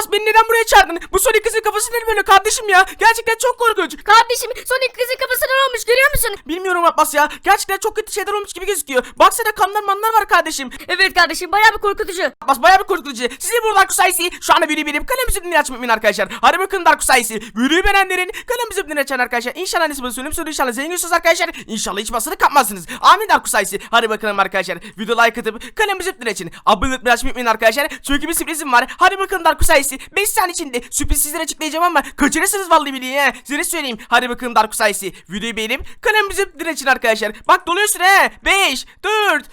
Abbas beni neden buraya çağırdın? Bu Sonic kızın kafası ne böyle kardeşim ya? Gerçekten çok korkunç. Kardeşim Sonic kızın kafasına ne olmuş görüyor musun? Bilmiyorum Abbas ya. Gerçekten çok kötü şeyler olmuş gibi gözüküyor. Baksana kanlar manlar var kardeşim. Evet kardeşim bayağı bir korkutucu. Abbas bayağı bir korkutucu. Size bu Dark Sayısı şu anda videoyu benim kalem üzerinden açmayın arkadaşlar. Hadi bakın Dark Sayısı. Videoyu beğenenlerin kalem üzerinden açan arkadaşlar. İnşallah annesi basıyorum. Sonra inşallah zenginsiniz arkadaşlar. İnşallah hiç basını kapmazsınız. Amin Dark Sayısı. Hadi bakalım arkadaşlar. Video like atıp kalem üzerinden açın. Abone olmayı açmayı unutmayın arkadaşlar. Çünkü bir sürprizim var. Hadi bakalım Dark Sayısı. 5 saniye içinde sürpriz sizlere açıklayacağım ama kaçırırsınız vallahi billahi he. Size söyleyeyim. Hadi bakalım Dark Sayısı. Videoyu beğenip üzerinden açın arkadaşlar. Bak doluyorsun he. 5, 4,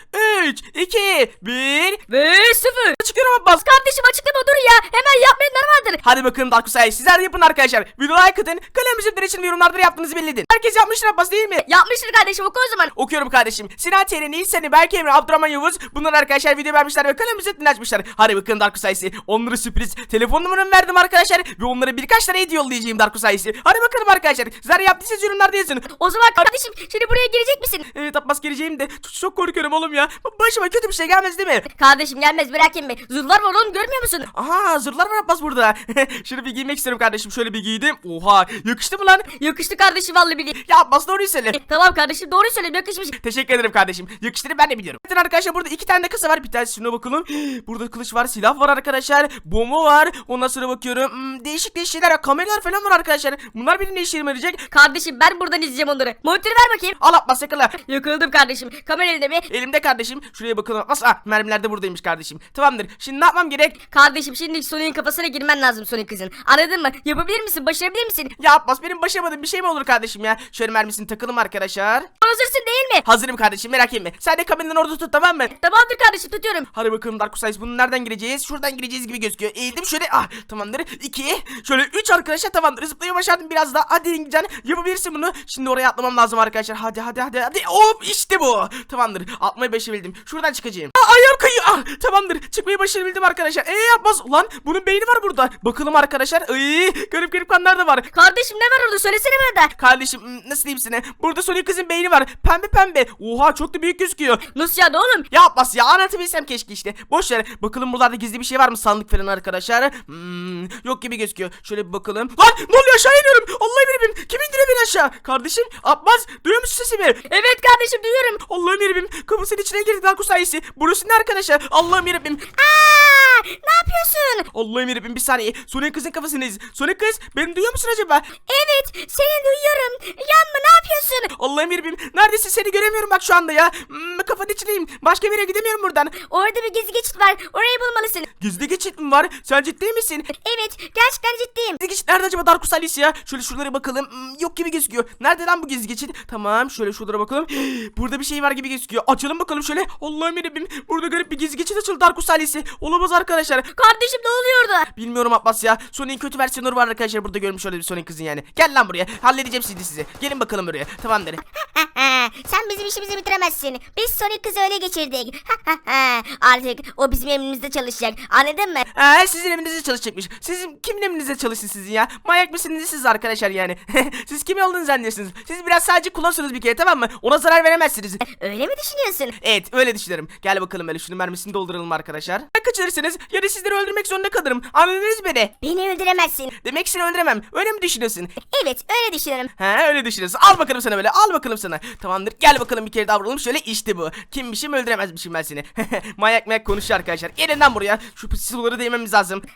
3, 2, 1. Ve sıfır. Çıkıyorum Abbas. Kardeşim açıklama dur ya. Hemen yapmayanlar vardır. Hadi bakalım Dark Side sizler de yapın arkadaşlar. Video like atın. Kalem üzerinden için yorumlarda yaptığınızı belli edin. Herkes yapmıştır Abbas değil mi? Yapmıştır kardeşim oku o zaman. Okuyorum kardeşim. Sinan Çeyre, Nil Seni, Berke Emre, Abdurrahman Yavuz. Bunlar arkadaşlar video vermişler ve kalem üzerinden açmışlar. Hadi bakın Dark Side'si. Onlara sürpriz. Telefon numaramı verdim arkadaşlar. Ve onlara birkaç tane hediye yollayacağım Dark Side'si. Hadi bakalım arkadaşlar. Sizler yaptıysanız yorumlarda yazın. O zaman kardeşim şimdi buraya gelecek misin? Evet Abbas geleceğim de çok, çok korkuyorum oğlum ya. Başıma kötü bir şey gelmez değil mi? Kardeşim gelmez merak etme. Zırhlar var oğlum görmüyor musun? Aha zırhlar var Abbas burada. Şunu bir giymek istiyorum kardeşim. Şöyle bir giydim. Oha yakıştı mı lan? Yakıştı kardeşim vallahi billahi. Ya Abbas doğruyu söyle. Tamam kardeşim doğru söyle yakışmış. Teşekkür ederim kardeşim. Yakıştığını ben de biliyorum. Evet arkadaşlar burada iki tane de kasa var. Bir tanesi şuna bakalım. Burada kılıç var, silah var arkadaşlar. Bomba var. Ondan sonra bakıyorum. Hmm, değişik değişik şeyler. Kameralar falan var arkadaşlar. Bunlar benim ne işime yarayacak? Kardeşim ben buradan izleyeceğim onları. Monitörü ver bakayım. Al Abbas yakala. Yakaladım kardeşim. Kamera elinde mi? Elimde kardeşim. Şuraya bakalım. Ah mermiler de buradaymış kardeşim. Tamamdır. Şimdi ne yapmam gerek? Kardeşim şimdi Sonic'in kafasına girmen lazım Sonic kızın. Anladın mı? Yapabilir misin? Başarabilir misin? Ya Abbas benim başaramadığım bir şey mi olur kardeşim ya? Şöyle mermisini takalım arkadaşlar. Hazırsın değil mi? Hazırım kardeşim merak etme. Sen de kameranın orada tut tamam mı? Tamamdır kardeşim tutuyorum. Hadi bakalım Dark Size bunu nereden gireceğiz? Şuradan gireceğiz gibi gözüküyor. Eğildim şöyle ah tamamdır. 2 şöyle 3 arkadaşlar tamamdır. Zıplayı başardım biraz daha. Hadi İngilizcan yapabilirsin bunu. Şimdi oraya atlamam lazım arkadaşlar. Hadi hadi hadi hadi. Hop işte bu. Tamamdır. Atmayı başarabildim. Şuradan çıkacağım. Aa, ayağım kayıyor. Ah, tamamdır. Çıkmayı başarabildim arkadaşlar. Eee yapmaz. Ulan bunun beyni var burada. Bakalım arkadaşlar. Ay, garip garip kanlar da var. Kardeşim ne var orada söylesene bana da. Kardeşim hmm, nasıl diyeyim sana? Burada Sonic kızın beyni var. Pembe pembe. Oha çok da büyük gözüküyor. Nasıl yani oğlum? Ya Abbas ya anlatabilsem keşke işte. Boş ver. Bakalım buralarda gizli bir şey var mı sandık falan arkadaşlar. Hmm, yok gibi gözüküyor. Şöyle bir bakalım. Lan ne oluyor aşağı iniyorum. Allah'ım yarabbim. Kim indiriyor beni aşağı? Kardeşim Abbas duyuyor musun sesimi? Evet kardeşim duyuyorum. Allah'ım yarabbim. Kafasının içine girdi Darkus sayesi. Burası ne arkadaşlar? Allah'ım yarabbim. Aa, ne yapıyorsun? Allah'ım yarabbim bir saniye. Sonic kızın kafasındayız. Sonic kız beni duyuyor musun acaba? Evet seni duyuyorum. Yanma? Allah'ım yarabbim. Neredesin seni göremiyorum bak şu anda ya. Hmm, kafanın içindeyim. Başka bir yere gidemiyorum buradan. Orada bir gizli geçit var. Orayı bulmalısın. Gizli geçit mi var? Sen ciddi misin? Evet gerçekten ciddiyim. Gizli geçit nerede acaba Darkus Alice ya? Şöyle şuralara bakalım. Hmm, yok gibi gözüküyor. Nerede lan bu gizli geçit? Tamam şöyle şuralara bakalım. Burada bir şey var gibi gözüküyor. Açalım bakalım şöyle. Allah'ım yarabbim. Burada garip bir gizli geçit açıldı Darkus Alice. Olamaz arkadaşlar. Kardeşim ne oluyor orada? Bilmiyorum Abbas ya. Sonic'in kötü versiyonu var arkadaşlar. Burada görmüş öyle bir Sonic kızın yani. Gel lan buraya. Halledeceğim sizi sizi. Gelin bakalım buraya. Tamamdır. Sen bizim işimizi bitiremezsin. Biz Sonic kızı öyle geçirdik. Artık o bizim emrimizde çalışacak. Anladın mı? Ee, sizin evinizde çalışacakmış. Sizin kimin evinizde çalışsın sizin ya? Manyak mısınız siz arkadaşlar yani? siz kim olduğunu zannediyorsunuz? Siz biraz sadece kullanıyorsunuz bir kere tamam mı? Ona zarar veremezsiniz. Öyle mi düşünüyorsun? Evet öyle düşünüyorum. Gel bakalım böyle şunu mermisini dolduralım arkadaşlar. Ya kaçırırsınız ya da sizleri öldürmek zorunda kalırım. Anladınız beni? Beni öldüremezsin. Demek seni öldüremem. Öyle mi düşünüyorsun? Evet öyle düşünüyorum. He öyle düşünüyorsun. Al bakalım sana böyle. Al bakalım sana. Tamamdır. Gel bakalım bir kere daha vuralım. Şöyle işte bu. Kimmişim öldüremezmişim ben seni. manyak manyak konuşuyor arkadaşlar. Gelin lan buraya. Şu pısıları değmemiz lazım.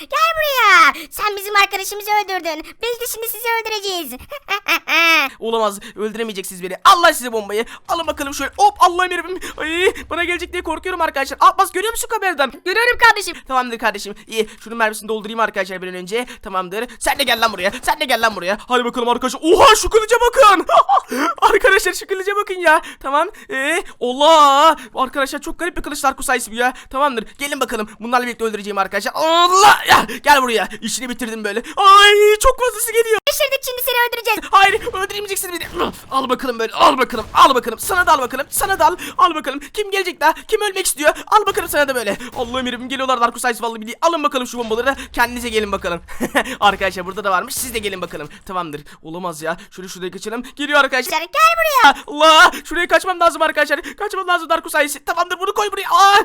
Gel buraya. Sen bizim arkadaşımızı öldürdün. Biz de şimdi sizi öldüreceğiz. Olamaz. Öldüremeyeceksiniz beni. Allah size bombayı. Alın bakalım şöyle. Hop Allah'ım yarabbim. Ay bana gelecek diye korkuyorum arkadaşlar. Abbas görüyor musun kameradan? Görüyorum kardeşim. Tamamdır kardeşim. İyi. Şunun mermisini doldurayım arkadaşlar bir an önce. Tamamdır. Sen de gel lan buraya. Sen de gel lan buraya. Hadi bakalım arkadaşlar. Oha şu kılıca bakın. arkadaşlar şu kılıca bakın ya. Tamam. Ee, Allah. Arkadaşlar çok garip bir kılıçlar kusayısı ya. Tamamdır. Gelin bakalım. Bunlarla birlikte öldüreceğim arkadaşlar. Allah. Ya, gel buraya. İşini bitirdim böyle. Ay çok fazlası geliyor. Şaşırdık şimdi seni öldüreceğiz. Hayır öldüremeyeceksin beni. Al bakalım böyle al bakalım al bakalım. Sana da al bakalım sana da al. Al bakalım kim gelecek daha kim ölmek istiyor. Al bakalım sana da böyle. Allah'ım yarabbim geliyorlar Darkus Ice vallahi billahi. Alın bakalım şu bombaları kendinize gelin bakalım. arkadaşlar burada da varmış siz de gelin bakalım. Tamamdır olamaz ya. Şöyle şuraya kaçalım. Geliyor arkadaşlar. Gel buraya. Allah şuraya kaçmam lazım arkadaşlar. Kaçmam lazım Darkus Ice. Tamamdır bunu koy buraya. Aa,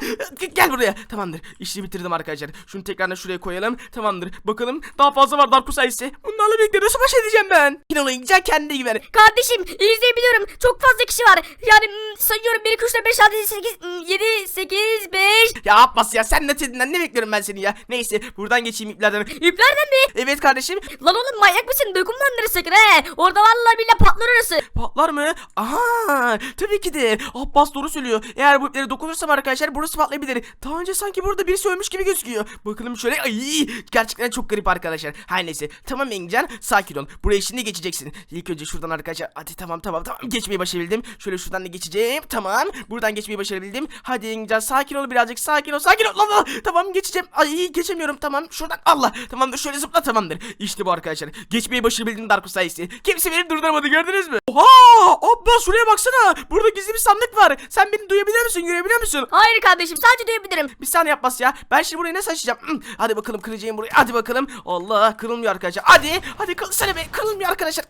gel buraya. Tamamdır işi bitirdim arkadaşlar. Şunu tekrardan şuraya koyalım. Tamamdır bakalım daha fazla var Darkus Ice. Bunlarla birlikte nasıl baş edeceğim ben? İnanın kendine güven. Kardeşim izleyebiliyorum. Çok fazla kişi var. Yani mm, sayıyorum 1, 2, 3, 4, 5, 6, 7, 8, mm, 7, 8, 5. Ya Abbas ya sen ne dediğinden ne bekliyorum ben seni ya. Neyse buradan geçeyim iplerden. İplerden mi? Evet kardeşim. Lan oğlum manyak mısın? Dokunma onları sakın he. Orada vallahi billahi patlar orası. Patlar mı? Aha tabii ki de. Abbas doğru söylüyor. Eğer bu iplere dokunursam arkadaşlar burası patlayabilir. Daha önce sanki burada birisi ölmüş gibi gözüküyor. Bakalım şöyle. Ay gerçekten çok garip arkadaşlar. Her neyse. Tamam Engincan sakin ol. Buraya şimdi geçeceksin. İlk önce şuradan arkadaşlar. Hadi tamam tamam tamam. Geçmeyi başarabildim. Şöyle şuradan da geçeceğim. Tamam. Buradan geçmeyi başarabildim. Hadi Engincan sakin ol birazcık. Sakin ol sakin ol. Allah. Tamam geçeceğim. Ay geçemiyorum. Tamam. Şuradan Allah. Tamamdır şöyle zıpla tamamdır. İşte bu arkadaşlar. Geçmeyi başarabildim Darkus sayesi. Kimse beni durduramadı gördünüz mü? Oha! Abbas şuraya baksana. Burada gizli bir sandık var. Sen beni duyabiliyor musun? Görebiliyor musun? Hayır kardeşim sadece duyabilirim. Bir saniye Abbas ya. Ben şimdi burayı nasıl açacağım? Hmm, Hadi bakalım kıracağım burayı. Hadi bakalım. Allah kırılmıyor arkadaşlar. Hadi. Hadi kırılsana be. Kırılmıyor arkadaşlar.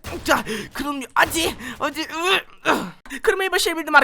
Kırılmıyor. Hadi. Hadi. Kırmayı başarabildim arkadaşlar.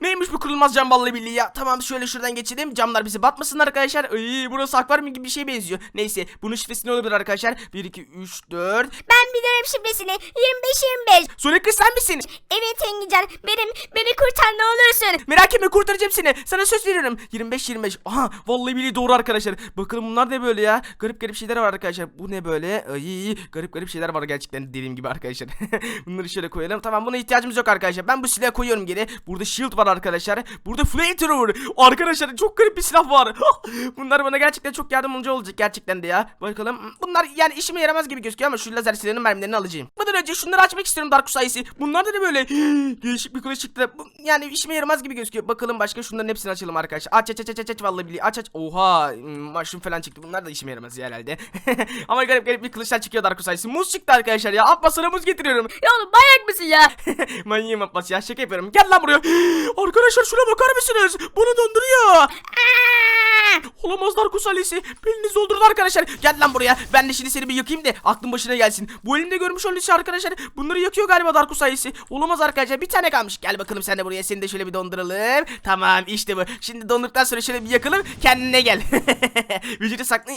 Neymiş bu kırılmaz cam vallahi billahi ya. Tamam şöyle şuradan geçelim. Camlar bizi batmasın arkadaşlar. Ay, burası akvaryum gibi bir şey benziyor. Neyse. Bunun şifresi ne olabilir arkadaşlar? 1, 2, 3, 4. Ben biliyorum şifresini. 25-25. Sonic kız sen misin? Evet Engincan benim. Beni kurtar ne olursun. Merak etme kurtaracağım seni. Sana söz veriyorum. 25 25. Aha vallahi billahi doğru arkadaşlar. Bakalım bunlar ne böyle ya? Garip garip şeyler var arkadaşlar. Bu ne böyle? Ay garip garip şeyler var gerçekten dediğim gibi arkadaşlar. Bunları şöyle koyalım. Tamam buna ihtiyacımız yok arkadaşlar. Ben bu silahı koyuyorum geri. Burada shield var arkadaşlar. Burada flamethrower. Arkadaşlar çok garip bir silah var. Bunlar bana gerçekten çok yardımcı olacak gerçekten de ya. Bakalım. Bunlar yani işime yaramaz gibi gözüküyor ama şu lazer silahının mermilerini alacağım. Bundan önce şunları açmak istiyorum Dark sayısı. Bunlar da ne böyle? Değişik bir kılıç çıktı. Yani işime yaramaz gibi gözüküyor. Bakalım başka şunların hepsini açalım arkadaşlar. Aç aç aç aç aç vallahi billahi aç aç. Oha mushroom falan çıktı. Bunlar da işime yaramaz ya herhalde. Ama garip garip bir kılıçlar çıkıyor Dark sayısı. Muz çıktı arkadaşlar ya. Abbas sana muz getiriyorum. Ya oğlum manyak mısın ya? Manyağım Abbas ya şaka yapıyorum. Gel lan buraya. Arkadaşlar şuna bakar mısınız? Bunu donduruyor. Olamaz Darkus ailesi. Beliniz doldurdu arkadaşlar. Gel lan buraya. Ben de şimdi seni bir yakayım da aklın başına gelsin. Bu elimde görmüş olduğunuz şey arkadaşlar. Bunları yakıyor galiba Darkus ailesi. Olamaz arkadaşlar. Bir tane kalmış. Gel bakalım sen de buraya. Seni de şöyle bir donduralım. Tamam işte bu. Şimdi dondurduktan sonra şöyle bir yakalım. Kendine gel. Vücudu saklı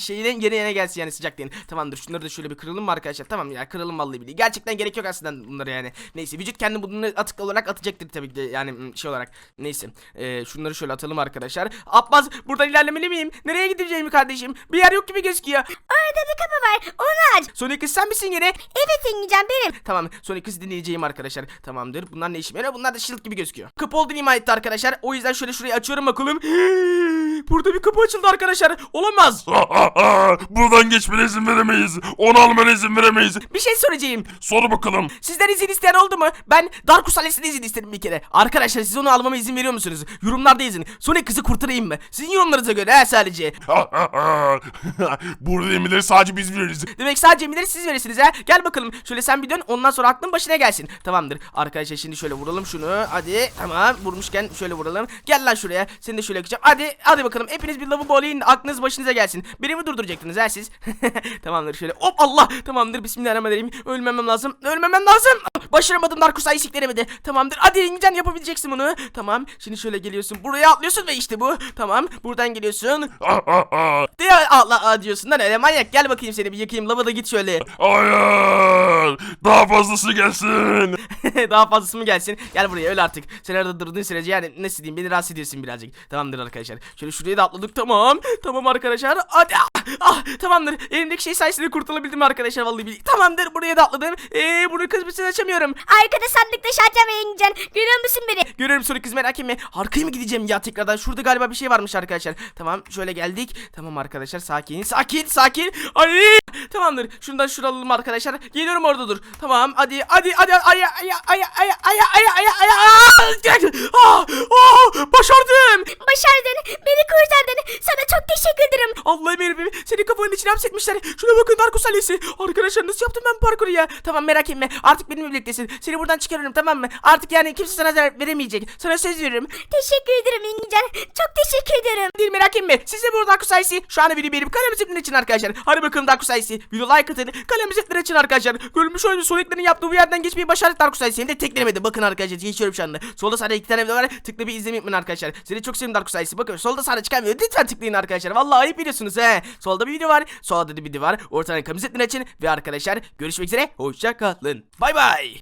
şeyden geri yerine gelsin yani sıcaklığın. Tamamdır. Şunları da şöyle bir kıralım mı arkadaşlar? Tamam ya kıralım vallahi billahi. Gerçekten gerek yok aslında bunları yani. Neyse vücut kendi bunu atık olarak atacaktır tabii ki de. Yani şey olarak. Neyse. Ee, şunları şöyle atalım arkadaşlar. Abbas buradan ilerlemeli miyim? Nereye gideceğim kardeşim? Bir yer yok gibi gözüküyor. Orada bir kapı var. Onu aç. Sonic kız sen misin yine? Evet Engincan benim. Tamam Sonic kızı dinleyeceğim arkadaşlar. Tamamdır. Bunlar ne işime yarıyor? Bunlar da shield gibi gözüküyor. Kapı olduğunu ima etti arkadaşlar. O yüzden şöyle şurayı açıyorum bakalım. Burada bir kapı açıldı arkadaşlar. Olamaz. Buradan geçmene izin veremeyiz. Onu almana izin veremeyiz. Bir şey soracağım. Sor bakalım. Sizden izin isteyen oldu mu? Ben Darkus Alesi'ne izin istedim bir kere. Arkadaşlar siz onu almama izin veriyor musunuz? Yorumlarda yazın. Sonic kızı kurtarayım mı? Sizin yorumlarınıza göre he sadece. Burada emirleri sadece biz veririz. Demek sadece emirleri siz verirsiniz ha. Gel bakalım. Şöyle sen bir dön ondan sonra aklın başına gelsin. Tamamdır. Arkadaşlar şimdi şöyle vuralım şunu. Hadi tamam vurmuşken şöyle vuralım. Gel lan şuraya. Seni de şöyle yakacağım. Hadi hadi bakalım. Hepiniz bir lavabo olayın. Aklınız başınıza gelsin. Beni mi durduracaktınız ha siz? Tamamdır şöyle. Hop Allah. Tamamdır. Bismillahirrahmanirrahim. Ölmemem lazım. Ölmemem lazım. Başaramadım Darkus'a isiklerimi Tamamdır. Hadi İngilizcen yapabileceksin bunu. Tamam. Şimdi şöyle geliyorsun. Buraya atlıyorsun ve işte bu. Tamam. Buradan geliyorsun. Diye Allah aa diyorsun lan öyle manyak. Gel bakayım seni bir yakayım. Lavada git şöyle. Hayır. Daha fazlası gelsin. Daha fazlası mı gelsin? Gel buraya öl artık. Sen orada durduğun sürece yani nasıl diyeyim beni rahatsız ediyorsun birazcık. Tamamdır arkadaşlar. Şöyle şuraya da atladık tamam. Tamam arkadaşlar. Hadi. Ah, ah, tamamdır. Elimdeki şey sayesinde kurtulabildim arkadaşlar vallahi. Tamamdır buraya da atladım. Eee bunu kızmasını açamıyorum. Arkada sandıkta şarjım Engincan. Görüyor musun beni? Görüyorum sonra kız merak etme. Arkaya mı gideceğim ya tekrardan? Şurada galiba bir şey varmış arkadaşlar. Tamam şöyle geldik. Tamam arkadaşlar sakin sakin sakin. Ay tamamdır. Şundan şuraya alalım arkadaşlar. Geliyorum orada dur. Tamam hadi hadi hadi ay ay ay ay ay ay ay ay ay Ah, ah, başardım. Başardın. Beni kurtardın. Sana çok teşekkür ederim. Allah'ım yarabbim seni kafanı arabanın içine hapsetmişler. Şuna bakın Darkus ailesi. Arkadaşlar nasıl yaptım ben parkuru ya? Tamam merak etme. Artık benimle birliktesin. Seni buradan çıkarıyorum tamam mı? Artık yani kimse sana zarar veremeyecek. Sana söz veriyorum. Teşekkür ederim İngilizcan. Çok teşekkür ederim. Değil merak etme. Siz de bu Darkus ailesi. Şu anda beğenip kalem zipline için arkadaşlar. Hadi bakalım Darkus ailesi. Video like atın. Zipline için arkadaşlar. Görmüş olduğunuz Sonic'lerin yaptığı bu yerden geçmeyi başardık Darkus ailesi. De teklenemedim. Bakın arkadaşlar geçiyorum şu anda. Solda sağda iki tane video var. Tıkla bir izlemeyi unutmayın arkadaşlar. Seni çok sevdim Darkus ailesi. Bakın solda sağda çıkan video. Lütfen tıklayın arkadaşlar. Vallahi ayıp biliyorsunuz he. Solda bir video var. Solda da bir video var. Ortadan zipline için. Ve arkadaşlar görüşmek üzere. Hoşça kalın. Bay bay.